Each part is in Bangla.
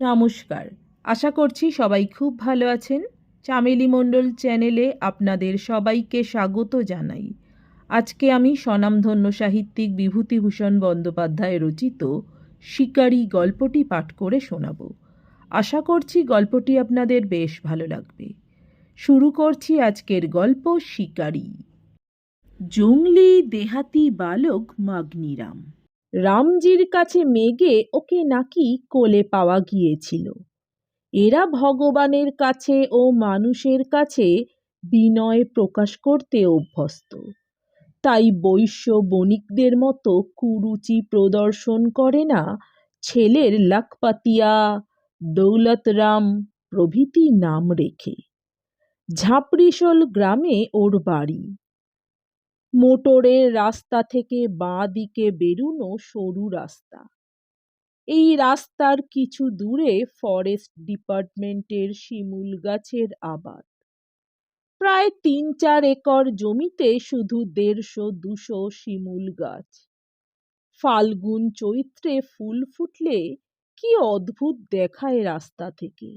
নমস্কার। আশা করছি সবাই খুব ভালো আছেন। চামেলি মণ্ডল চ্যানেলে আপনাদের সবাইকে স্বাগত জানাই। আজকে আমি স্বনামধন্য সাহিত্যিক বিভূতিভূষণ বন্দ্যোপাধ্যায় রচিত শিকারী গল্পটি পাঠ করে শোনাব। আশা করছি গল্পটি আপনাদের বেশ ভালো লাগবে। শুরু করছি আজকের গল্প শিকারী। জংলি দেহাতি বালক মাগনিরাম। রামজির কাছে মেগে ওকে নাকি কোলে পাওয়া গিয়েছিল। এরা ভগবানের কাছে ও মানুষের কাছে বিনয় প্রকাশ করতে অভ্যস্ত। তাই বৈশ্য বণিকদের মতো কুরুচি প্রদর্শন করে না ছেলের লাখপাতিয়া দৌলতরাম প্রভৃতি নাম রেখে। ঝাঁপড়িশোল গ্রামে ওর বাড়ি। মোটরের রাস্তা থেকে বাঁ দিকে বেরুনো সরু রাস্তা। এই রাস্তার কিছু দূরে ফরেস্ট ডিপার্টমেন্টের শিমুল গাছের আবাদ। প্রায় তিন চার একর জমিতে শুধু দেড়শো দুশো শিমুল গাছ। ফাল্গুন চৈত্রে ফুল ফুটলে কি অদ্ভুত দেখায় রাস্তা থেকে।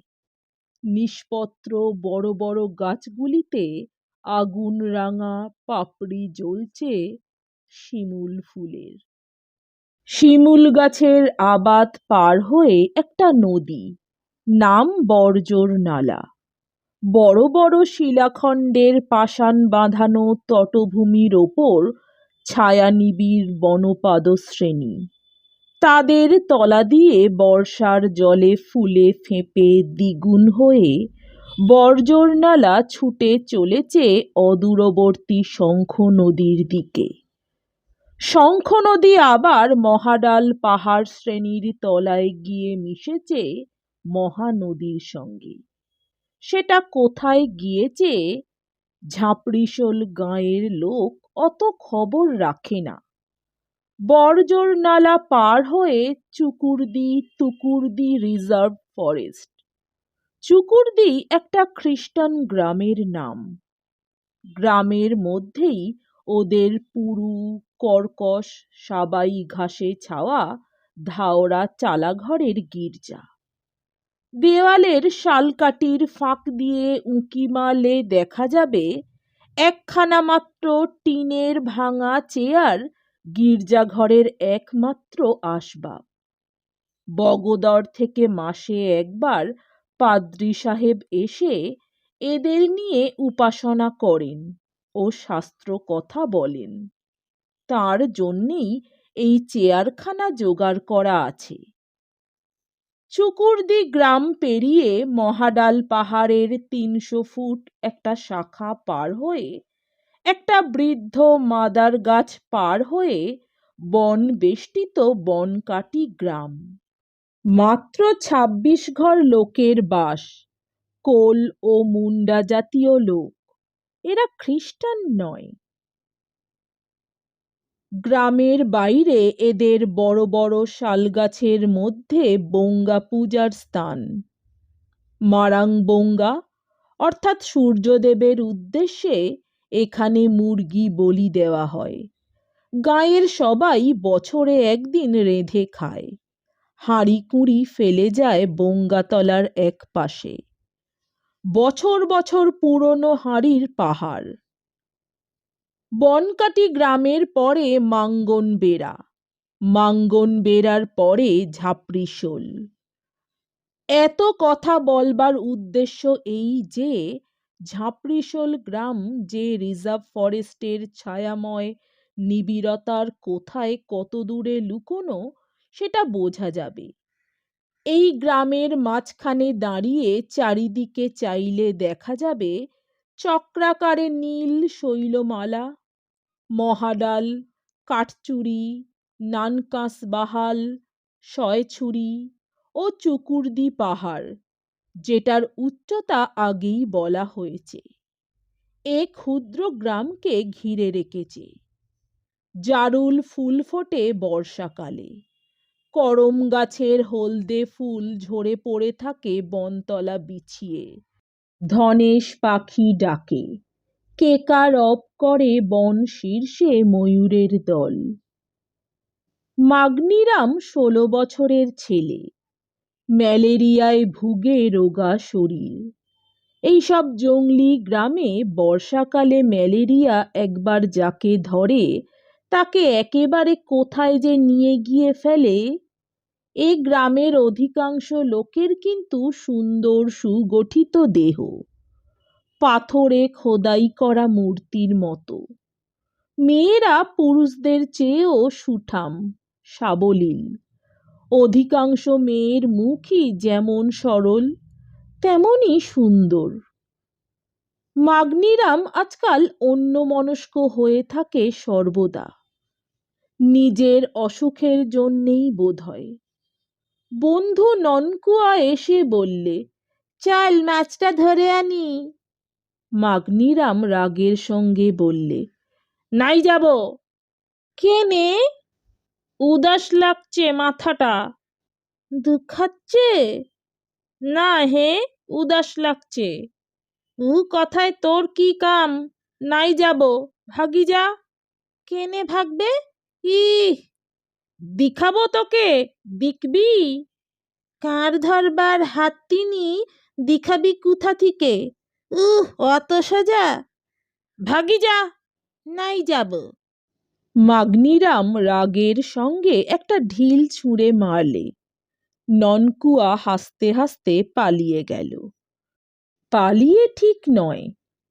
নিষ্পত্র বড় বড় গাছগুলিতে আগুন রাঙা পাপড়ি জ্বলছে শিমুল ফুলের। শিমুল গাছের আবাদ পার হয়ে একটা নদী, নাম বর্জর নালা। বড় বড় শিলাখণ্ডের পাষাণ বাঁধানো তটভূমির ওপর ছায়ানিবিড় বনপাদ শ্রেণি তাদের তলা দিয়ে বর্ষার জলে ফুলে ফেঁপে দ্বিগুণ হয়ে বর্জর নালা ছুটে চলেছে অদূরবর্তী শঙ্খ নদীর দিকে। শঙ্খ নদী আবার মহাডাল পাহাড় শ্রেণির তলায় গিয়ে মিশেছে মহানদীর সঙ্গে। সেটা কোথায় গিয়েছে ঝাঁপড়িশোল গাঁয়ের লোক অত খবর রাখে না। বর্জর নালা পার হয়ে চুকুরদি তুকুরদি রিজার্ভ ফরেস্ট চুকুরদি একটা খ্রিস্টান গ্রামের নাম। গ্রামের মধ্যেই ওদের পুরু, কর্কশ, সাবাই ঘাসে ছাওয়া ধাওড়া চালাঘরের গির্জা। দেওয়ালের শালকাটির ফাঁক দিয়ে উঁকি মারলে দেখা যাবে একখানা মাত্র টিনের ভাঙা চেয়ার গির্জাঘরের একমাত্র আসবাব। বগদর থেকে মাসে একবার পাদ্রি সাহেব এসে এদের নিয়ে উপাসনা করেন ও শাস্ত্র কথা বলেন। তার জন্যেই এই চেয়ারখানা জোগাড় করা আছে। চুকুরদি গ্রাম পেরিয়ে মহাডাল পাহাড়ের তিনশো ফুট একটা শাখা পার হয়ে একটা বৃদ্ধ মাদার গাছ পার হয়ে বন বেষ্টিত বনকাটি গ্রাম। মাত্র ছাব্বিশ ঘর লোকের বাস, কোল ও মুন্ডা জাতীয় লোক। এরা খ্রিস্টান নয়। গ্রামের বাইরে এদের বড় বড় শালগাছের মধ্যে বঙ্গা পূজার স্থান। মারাং বঙ্গা, অর্থাৎ সূর্যদেবের উদ্দেশ্যে এখানে মুরগি বলি দেওয়া হয়। গাঁয়ের সবাই বছরে একদিন রেঁধে খায়। হাঁড়ি কুঁড়ি ফেলে যায় বঙ্গাতলার এক পাশে। বছর বছর পুরনো হাঁড়ির পাহাড়। বনকাটি গ্রামের পরে মাঙ্গন বেড়া। মাঙ্গন বেড়ার পরে ঝাপড়িশোল এত কথা বলবার উদ্দেশ্য এই যে ঝাপড়িশোল গ্রাম যে রিজার্ভ ফরেস্টের ছায়াময় নিবিড়তার কোথায় কত দূরে লুকোনো সেটা বোঝা যাবে। এই গ্রামের মাঝখানে দাঁড়িয়ে চারিদিকে চাইলে দেখা যাবে চক্রাকারে নীল শৈলমালা, মহাডাল, কাঠচুরি, নানকাঁস বাহাল শয়ছুরি ও চুকুরদি পাহাড়, যেটার উচ্চতা আগেই বলা হয়েছে। এ ক্ষুদ্র গ্রামকে ঘিরে রেখেছে। জারুল ফুল ফোটে বর্ষাকালে। করম গাছের হলদে ফুল ঝরে পড়ে থাকে বনতলা বিছিয়ে। ধনেশ পাখি ডাকে কেকা রব করে বন শীর্ষে ময়ূরের দল। মাগনিরাম ষোলো বছরের ছেলে, ম্যালেরিয়ায় ভুগে রোগা শরীর। এইসব জংলি গ্রামে বর্ষাকালে ম্যালেরিয়া একবার যাকে ধরে তাকে একেবারে কোথায় যে নিয়ে গিয়ে ফেলে, এ গ্রামের অধিকাংশ লোকের কিন্তু সুন্দর সুগঠিত দেহ। পাথরে খোদাই করা মূর্তির মতো। মেয়েরা পুরুষদের চেয়েও সুঠাম, সাবলীল। অধিকাংশ মেয়ের মুখই যেমন সরল, তেমনই সুন্দর। মাগ্নিরাম আজকাল অন্যমনস্ক হয়ে থাকে সর্বদা। নিজের অসুখের জন্যেই বোধ হয় বন্ধু ননকুয়া এসে বললে, চাল মাছটা ধরে আনি। মাগ্নিরাম রাগের সঙ্গে বললে, নাই যাব। কেনে উদাস লাগছে মাথাটা। দুঃখাচ্ছে? না হে, উদাস লাগছে। উ কথায় তোর কি কাম? নাই যাব। ভাগি যা কেনে ভাগবে? ই দিখাবো তোকে। দিকবি কার ধরবার হাত তিনি দিখাবি কোথা থেকে? উহ, অত সোজা। ভাগি যা, নাই যাব। মাগ্নিরাম রাগের সঙ্গে একটা ঢিল ছুঁড়ে মারলে। ননকুয়া হাসতে হাসতে পালিয়ে গেল। পালিয়ে ঠিক নয়,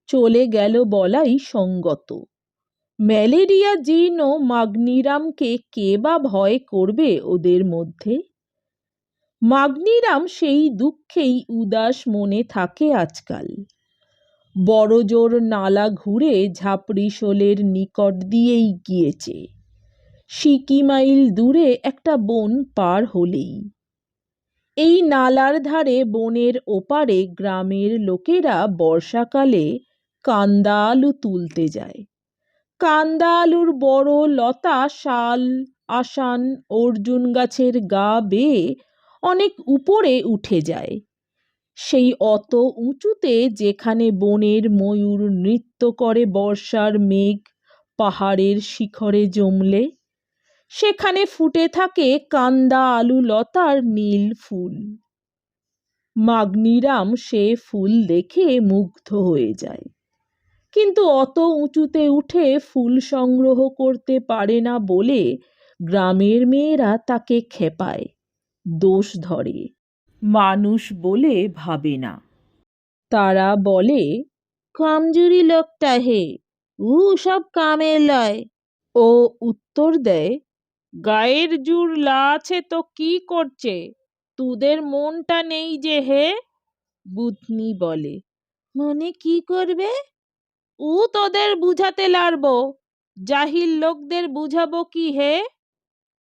চলে গেল বলাই সঙ্গত। ম্যালেরিয়া জীর্ণ মাগ্নিরামকে কে বা ভয় করবে ওদের মধ্যে? মাগ্নিরাম সেই দুঃখেই উদাস মনে থাকে আজকাল। বড়জোর নালা ঘুরে ঝাপড়িশোলের নিকট দিয়েই গিয়েছে। সিকি মাইল দূরে একটা বন পার হলেই। এই নালার ধারে বনের ওপারে গ্রামের লোকেরা বর্ষাকালে কান্দা আলু তুলতে যায়। কান্দা আলুর বড় লতা শাল আসান অর্জুন গাছের গা বেয়ে অনেক উপরে উঠে যায়। সেই অত উঁচুতে যেখানে বনের ময়ূর নৃত্য করে বর্ষার মেঘ পাহাড়ের শিখরে জমলে, সেখানে ফুটে থাকে কান্দা আলু লতার নীল ফুল। মাগ্নিরাম সে ফুল দেখে মুগ্ধ হয়ে যায়। কিন্তু অত উঁচুতে উঠে ফুল সংগ্রহ করতে পারে না বলে গ্রামের মেয়েরা তাকে খেপায়, দোষ ধরে। মানুষ বলে ভাবে না। তারা বলে, কামজুরি লোকটা হে, উ সব কামের লয়। ও উত্তর দেয়, গায়ের জোর লা আছে তো কি করছে? তোদের মনটা নেই যে হে? বুধনি বলে, মনে কি করবে? ও তোদের বুঝাতে লারবো জাহিল লোকদের বুঝাবো কি হে?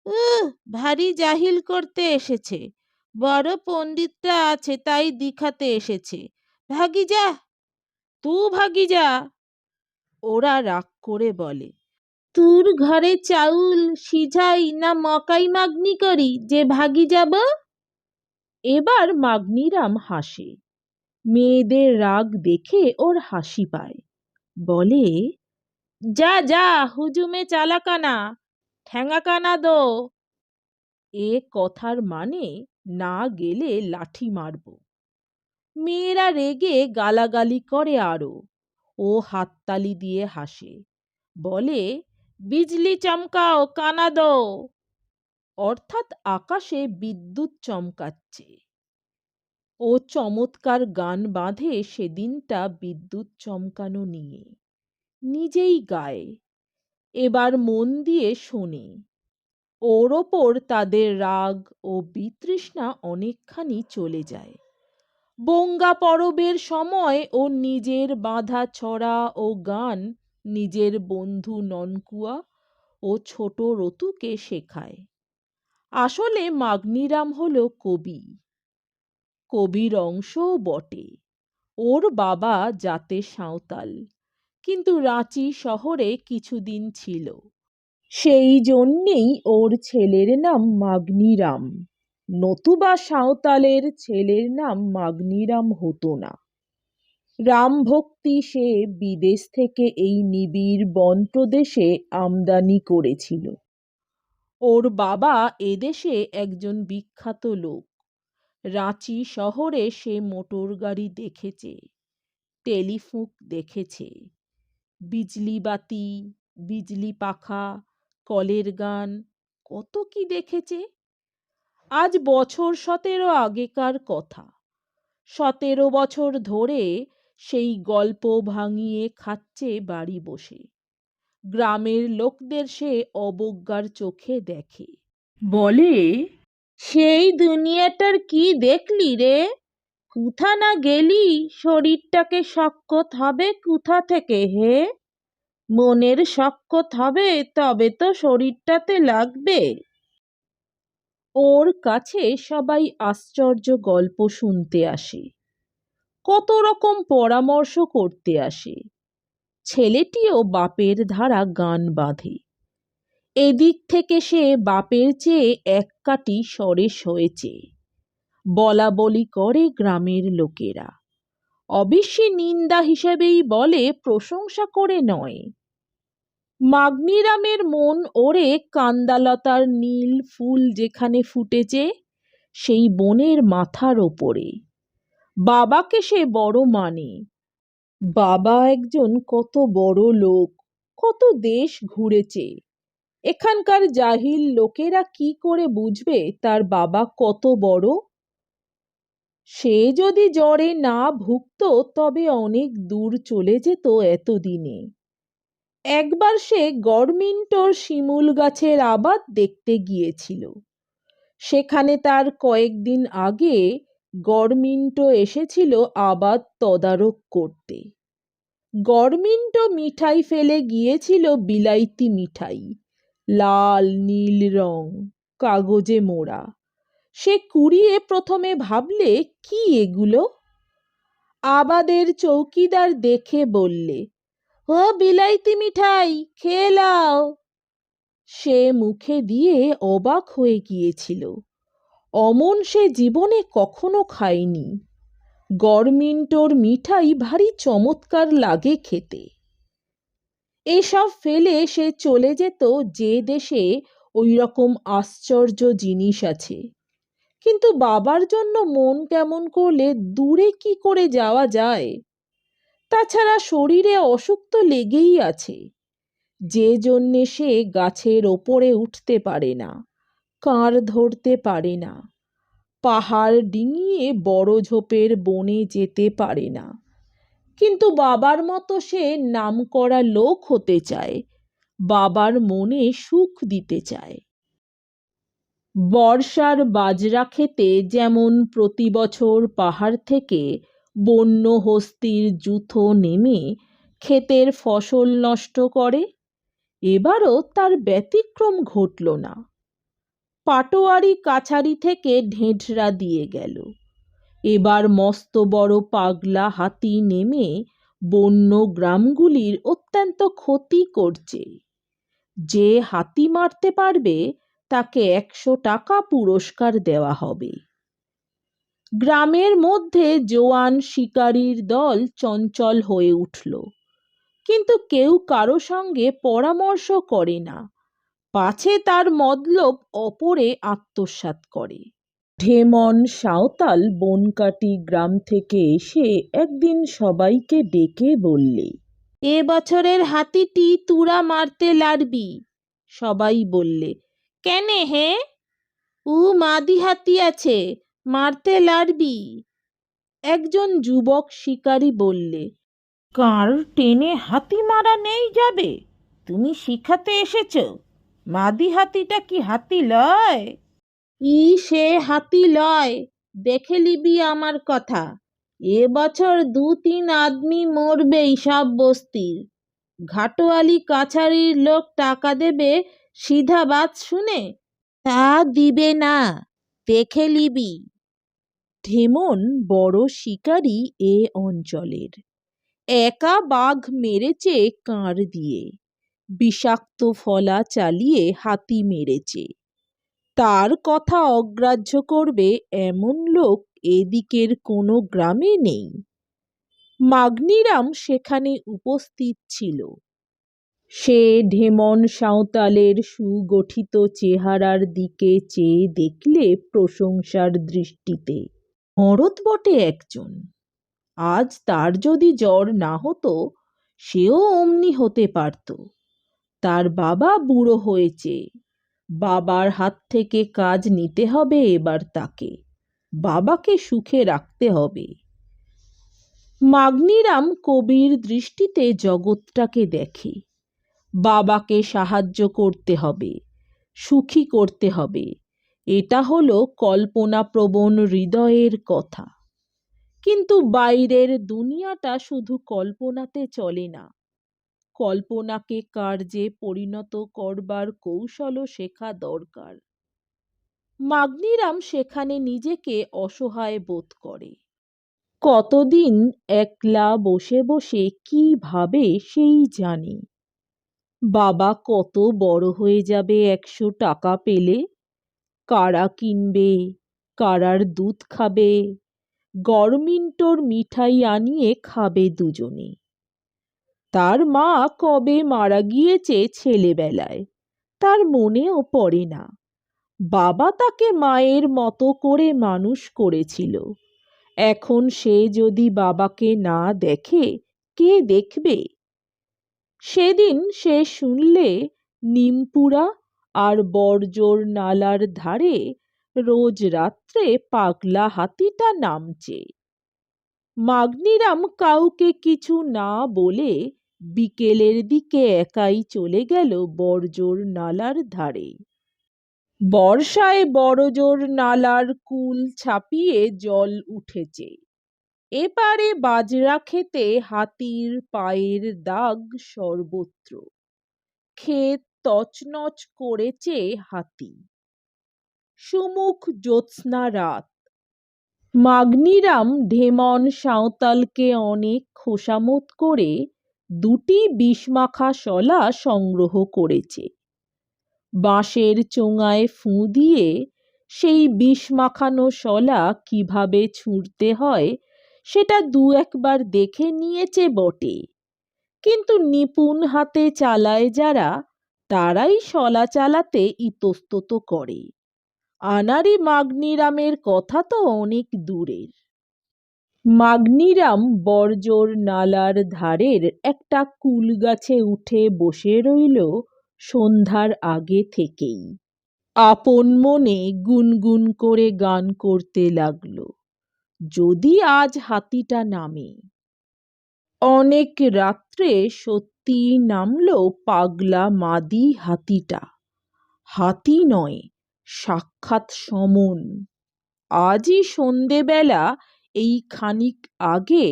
উহ, ভারী জাহিল করতে এসেছে। বড় পণ্ডিতটা আছে তাই দিখাতে এসেছে। ভাগি যা তু ভাগি যা ওরা রাগ করে বলে, তোর ঘরে চাউল সিঝাই না মকাই মাগনি করি, যে ভাগি যাব এবার মাগনিরাম হাসে। মেয়েদের রাগ দেখে ওর হাসি পায়। বলে, যা যা, হুজুমে চালাকানা, ঠ্যাঙাকানা দো। এ কথার মানে না গেলে লাঠি মারব। মেয়েরা রেগে গালাগালি করে আরও। ও হাততালি দিয়ে হাসে। বলে, বিজলি চমকাও, কানা দো। অর্থাৎ আকাশে বিদ্যুৎ চমকাচ্ছে। ও চমৎকার গান বাঁধে সেদিনটা বিদ্যুৎ চমকানো নিয়ে। নিজেই গায়, এবার মন দিয়ে শোনে। ওর ওপর তাদের রাগ ও বিতৃষ্ণা অনেকখানি চলে যায়। বঙ্গা পরবের সময় ও নিজের বাঁধা ছড়া ও গান নিজের বন্ধু ননকুয়া ও ছোট রতুকে শেখায়। আসলে মাগ্নিরাম হলো কবি। কবির অংশও বটে। ওর বাবা জাতে সাঁওতাল। কিন্তু রাঁচি শহরে কিছুদিন ছিল। সেই জন্যেই ওর ছেলের নাম মাগ্নিরাম। নতুবা সাঁওতালের ছেলের নাম মাগ্নিরাম হতো না। রামভক্তি সে বিদেশ থেকে এই নিবিড় বন প্রদেশে আমদানি করেছিল। ওর বাবা এদেশে একজন বিখ্যাত লোক। রাঁচি শহরে সে মোটর গাড়ি দেখেছে, টেলিফুক দেখেছে। বিজলি বাতি, বিজলি পাখা, কলের গান, কত কি দেখেছে? আজ বছর সতেরো আগেকার কথা। সতেরো বছর ধরে সেই গল্প ভাঙিয়ে খাচ্ছে বাড়ি বসে। গ্রামের লোকদের সে অবজ্ঞার চোখে দেখে। বলে সেই দুনিয়াটার কি দেখলি রে? কোথা না গেলি? শরীরটাকে শক্কত হবে কোথা থেকে হে? মনের শক্কত হবে, তবে তো শরীরটাতে লাগবে। ওর কাছে সবাই আশ্চর্য গল্প শুনতে আসে, কত রকম পরামর্শ করতে আসে। ছেলেটিও বাপের ধারা গান বাঁধে। এদিক থেকে সে বাপের চেয়ে এক কাটি সরেস হয়েছে। বলা বলি করে গ্রামের লোকেরা। অবশ্যই নিন্দা হিসেবেই বলে, প্রশংসা করে নয়। মাগ্নিরামের মন ওরে কান্দালতার নীল ফুল যেখানে ফুটেছে, সেই বনের মাথার ওপরে। বাবাকে সে বড় মানে। বাবা একজন কত বড় লোক, কত দেশ ঘুরেছে। এখানকার জাহিল লোকেরা কি করে বুঝবে তার বাবা কত বড়? সে যদি জ্বরে না ভুগত তবে অনেক দূর চলে যেত এতদিনে। একবার সে গড়মিন্টোর শিমুল গাছের আবাদ দেখতে গিয়েছিল। সেখানে তার কয়েকদিন আগে গড়মিন্টো এসেছিল আবাদ তদারক করতে। গড়মিন্টো মিঠাই ফেলে গিয়েছিল বিলাইতি মিঠাই। লাল, নীল রং, কাগজে মোড়া। সে কুড়িয়ে প্রথমে ভাবলে, কি এগুলো? আবাদের চৌকিদার দেখে বললে, ও বিলাইতি মিঠাই, খেয়ে লাও সে মুখে দিয়ে অবাক হয়ে গিয়েছিল, অমন সে জীবনে কখনো খায়নি। গরমিন্টোর মিঠাই ভারী চমৎকার লাগে খেতে। এসব ফেলে সে চলে যেত যে দেশে ওই রকম আশ্চর্য জিনিস আছে। কিন্তু বাবার জন্য মন কেমন করলে দূরে কি করে যাওয়া যায়? তাছাড়া শরীরে অসুখ তো লেগেই আছে। যে জন্যে সে গাছের ওপরে উঠতে পারে না, কাঁড় ধরতে পারে না, পাহাড় ডিঙিয়ে বড় ঝোপের বনে যেতে পারে না। কিন্তু বাবার মতো সে নামকরা লোক হতে চায়, বাবার মনে সুখ দিতে চায়। বর্ষার বাজরা খেতে যেমন প্রতি বছর পাহাড় থেকে বন্য হস্তির জুথো নেমে ক্ষেতের ফসল নষ্ট করে, এবারও তার ব্যতিক্রম ঘটল না। পাটোয়ারি কাছারি থেকে ঢেঁঢরা দিয়ে গেল। এবার মস্ত বড় পাগলা হাতি নেমে বন্য গ্রামগুলির অত্যন্ত ক্ষতি করছে। যে হাতি মারতে পারবে, তাকে একশো টাকা পুরস্কার দেওয়া হবে। গ্রামের মধ্যে জোয়ান শিকারীর দল চঞ্চল হয়ে উঠল। কিন্তু কেউ কারও সঙ্গে পরামর্শ করে না। পাছে তার মতলব অপরে আত্মসাৎ করে। ঢেমন সাঁওতাল বনকাটি গ্রাম থেকে এসে একদিন সবাইকে ডেকে বললে, এ বছরের হাতিটি তুরা মারতে লারবি। সবাই বললে, কেনে হে? উ মাদি হাতি আছে, মারতে লারবি। একজন যুবক শিকারী বললে, কার টেনে হাতি মারা নেই যাবে? তুমি শিখাতে এসেছ। মাদি হাতিটা কি হাতি লয়? ই সে হাতি লয়, দেখে লিবি আমার কথা। এ বছর দু তিন আদমি মরবেই সব বস্তির। ঘাটোয়ালি কাছারির লোক টাকা দেবে সিধা বাত শুনে? তা দিবে না, দেখে লিবি ঢেমন বড় শিকারী এ অঞ্চলের। একা বাঘ মেরেছে কাঁড় দিয়ে। বিষাক্ত ফলা চালিয়ে হাতি মেরেছে। তার কথা অগ্রাহ্য করবে এমন লোক এদিকের কোনো গ্রামে নেই। মাগ্নিরাম সেখানে উপস্থিত ছিল। সে ঢেমন সাঁওতালের সুগঠিত চেহারার দিকে চেয়ে দেখলে প্রশংসার দৃষ্টিতে, হরত বটে একজন। আজ তার যদি জ্বর না হতো, সেও অমনি হতে পারত। তার বাবা বুড়ো হয়েছে। বাবার হাত থেকে কাজ নিতে হবে এবার তাকে। বাবাকে সুখে রাখতে হবে। মাগ্নিরাম কবির দৃষ্টিতে জগৎটাকে দেখে। বাবাকে সাহায্য করতে হবে, সুখী করতে হবে। এটা হলো কল্পনাপ্রবণ হৃদয়ের কথা। কিন্তু বাইরের দুনিয়াটা শুধু কল্পনাতে চলে না। কল্পনাকে কার্যে পরিণত করবার কৌশলও শেখা দরকার। মাগ্নিরাম সেখানে নিজেকে অসহায় বোধ করে। কতদিন একলা বসে বসে কি ভাবে সেই জানে। বাবা কত বড় হয়ে যাবে একশো টাকা পেলে। কারা কিনবে, কারার দুধ খাবে, গরমিন্টোর মিঠাই আনিয়ে খাবে দুজনে। তার মা কবে মারা গিয়েছে ছেলেবেলায়? তার মনেও পড়ে না। বাবা তাকে মায়ের মতো করে মানুষ করেছিল। এখন সে যদি বাবাকে না দেখে, কে দেখবে? সেদিন সে শুনলে, নিমপুরা আর বর্জোর নালার ধারে রোজ রাত্রে পাগলা হাতিটা নামছে। মাগ্নিরাম কাউকে কিছু না বলে বিকেলের দিকে একাই চলে গেল বড়জোর নালার ধারে। বর্ষায় বড়জোর নালার কুল ছাপিয়ে জল উঠেছে। এপারে বাজরা খেতে হাতির পায়ের দাগ সর্বত্র। ক্ষেত তছনছ করেছে হাতি। সুমুখ জ্যোৎস্না রাত। মাগনিরাম ঢেমন সাঁওতালকে অনেক খোসামত করে দুটি বিষমাখা শলা সংগ্রহ করেছে। বাঁশের চোঙায় ফুঁ দিয়ে সেই বিষ মাখানো শলা কীভাবে ছুঁড়তে হয়, সেটা দু একবার দেখে নিয়েছে বটে। কিন্তু নিপুণ হাতে চালায় যারা, তারাই শলা চালাতে ইতস্তত করে। আনারি মাগ্নিরামের কথা তো অনেক দূরের। মাগ্নিরাম বর্জোর নালার ধারের একটা কুল গাছে উঠে বসে রইল সন্ধ্যার আগে থেকেই। আপন মনে গুনগুন করে গান করতে লাগল। যদি আজ হাতিটা নামে। অনেক রাত্রে সত্যি নামলো পাগলা মাদি হাতিটা। হাতি নয়, সাক্ষাৎ সমন। আজই সন্ধেবেলা এই খানিক আগে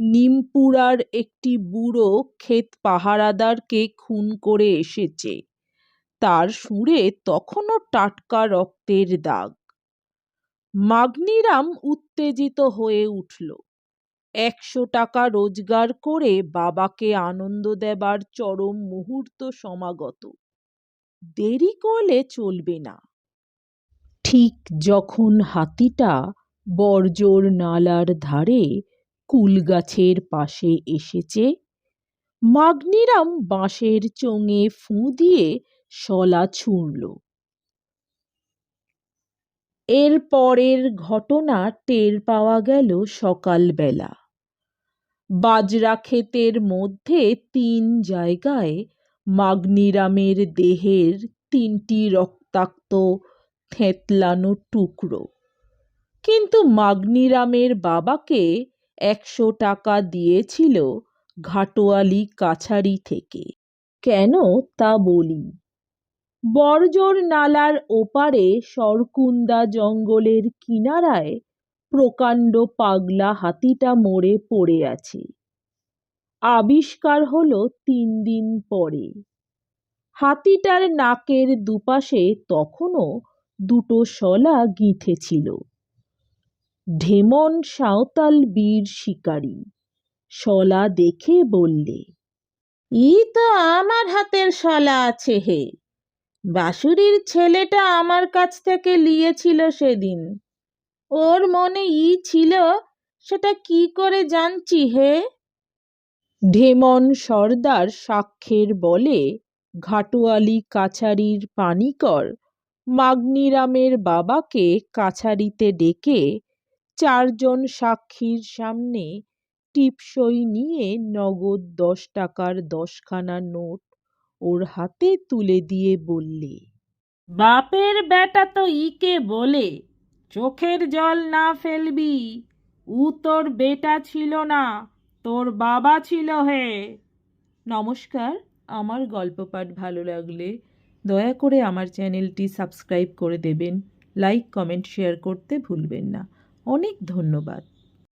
নিমপুরার একটি বুড়ো ক্ষেত পাহারাদারকে খুন করে এসেছে। তার সুরে তখনও টাটকা রক্তের দাগ। মাগনিরাম উত্তেজিত হয়ে উঠল। একশো টাকা রোজগার করে বাবাকে আনন্দ দেবার চরম মুহূর্ত সমাগত। দেরি করলে চলবে না। ঠিক যখন হাতিটা বর্জোর নালার ধারে কুলগাছের পাশে এসেছে। মাগনিরাম বাঁশের চোঙে ফুঁ দিয়ে শলা ছুঁড়ল। এর পরের ঘটনা টের পাওয়া গেল সকালবেলা। বাজরা ক্ষেতের মধ্যে তিন জায়গায় মাগনিরামের দেহের তিনটি রক্তাক্ত থেঁতলানো টুকরো। কিন্তু মাগ্নিরামের বাবাকে একশো টাকা দিয়েছিল ঘাটোয়ালি কাছারি থেকে। কেন তা বলি? বর্জর নালার ওপারে সরকুন্দা জঙ্গলের কিনারায় প্রকাণ্ড পাগলা হাতিটা মরে পড়ে আছে। আবিষ্কার হলো তিন দিন পরে। হাতিটার নাকের দুপাশে তখনও দুটো শলা গিঁথেছিল। ঢেমন সাঁওতাল বীর শিকারী। শলা দেখে বললে, ই তো আমার হাতের শলা আছে হে। বাসুরির ছেলেটা আমার কাছ থেকে লিয়েছিল সেদিন। ওর মনে ই ছিল, সেটা কি করে জানছি হে? ঢেমন সর্দার সাক্ষ্যের বলে, ঘাটোয়ালি কাছারির পানিকর মাগ্নিরামের বাবাকে কাছারিতে ডেকে চারজন সাক্ষীর সামনে টিপসই নিয়ে নগদ দশ টাকার দশখানা নোট ওর হাতে তুলে দিয়ে বললে বাপের বেটা তো ইকে বলে চোখের জল না ফেলবি উ তোর বেটা ছিল না তোর বাবা ছিল হে। নমস্কার আমার গল্প পাঠ ভালো লাগলে দয়া করে আমার চ্যানেলটি সাবস্ক্রাইব করে দেবেন লাইক কমেন্ট শেয়ার করতে ভুলবেন না। অনেক ধন্যবাদ।